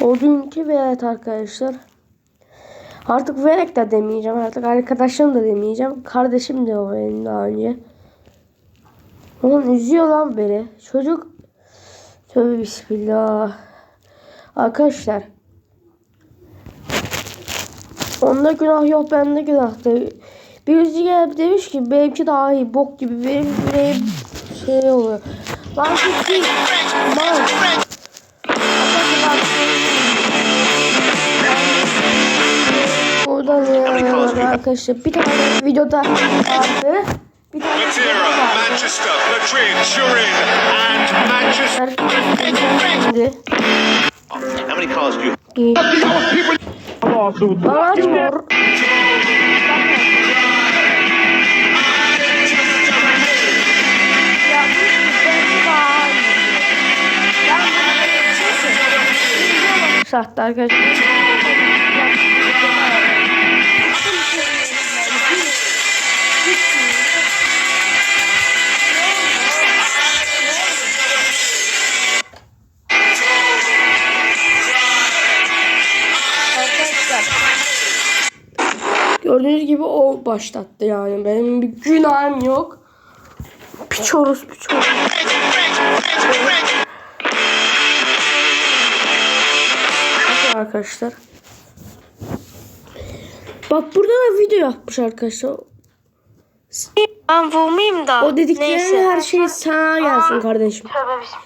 O dünkü velet arkadaşlar. Artık verek de demeyeceğim. Artık arkadaşım da demeyeceğim. Kardeşim de o benim daha önce. Oğlum üzüyor lan beni. Çocuk. Tövbe bismillah. Arkadaşlar. Onda günah yok bende günah da. Birisi gelip demiş ki benimki daha iyi bok gibi benim yüreğim şey oluyor. Lan. Mal. Buradan ya arkadaşlar bir tane videoda vardı. Bir tane. Manchester, Madrid, Turin, and Manchester. Şimdi How many cars do you açmıyor. Sahte. Arkadaşlar. Gördüğünüz gibi o başlattı yani. Benim bir günahım yok. Piçoruz piçoruz. Arkadaşlar. Bak burada da video yapmış arkadaşlar. Ben vurmayayım da. O dediklerin Neyse. her şey sana gelsin kardeşim.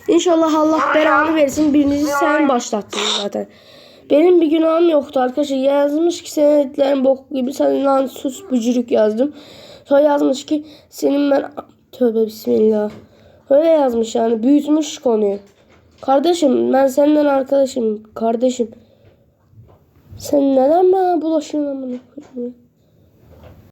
İnşallah Allah belanı versin. Birinizi sen başlattın zaten. Benim bir günahım yoktu arkadaşlar. Yazmış ki senin etlerin bok gibi. Sen lan sus bücürük yazdım. Sonra yazmış ki senin ben... Tövbe bismillah. Öyle yazmış yani. Büyütmüş konuyu. Kardeşim ben senden arkadaşım. Kardeşim. Sen neden bana bulaşıyorsun amına?